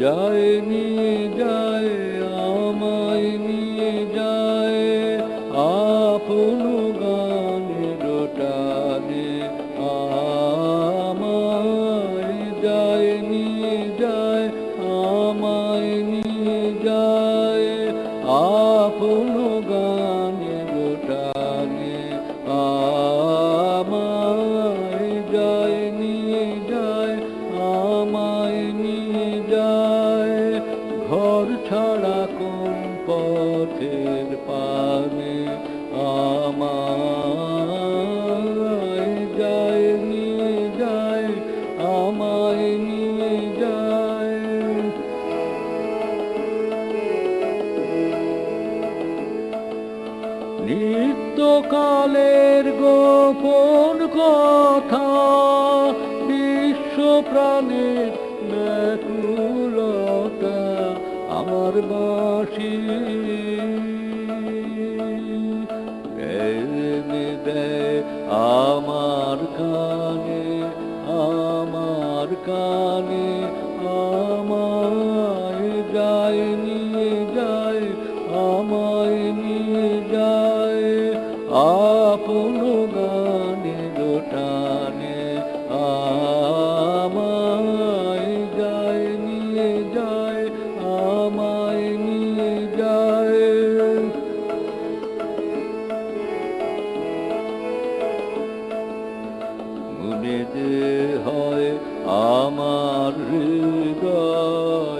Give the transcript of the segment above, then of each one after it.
যায় নিয়ে যায় আমায় নিয়ে যায় আপন গানের টানে আমায় যায় নিয়ে যায় নিত্যকালের গোপন কথা বিশ্ব প্রাণের ব্যাকুলতা আমার বাসি। আমার কানে আমার কানে আমায় যায় আপন গানে টানে আমায় যায় নিয়ে যায় আমায় নিয়ে যায়। মনে হয় আমার হৃদয়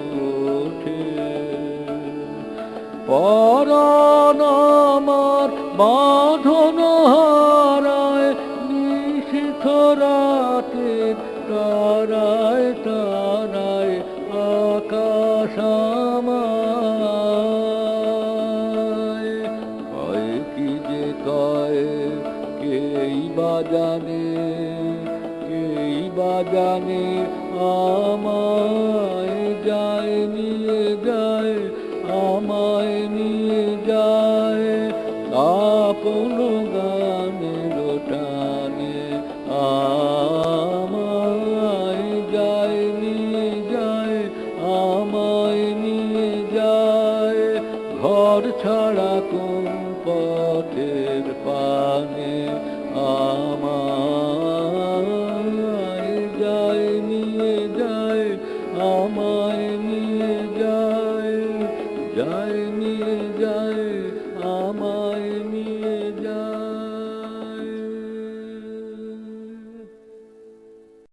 পরাণ আমার বাঁধন হারায়, নিশিথ রাতে তারায় তারায় আকাশ আমায়। কি যে কয়, কেই বাজানে কেই বাজানে আমায়। গানের টানে আমায় যায় নিয়ে যায় নিয়ে যায়। ঘর ছাড়া পথের পানে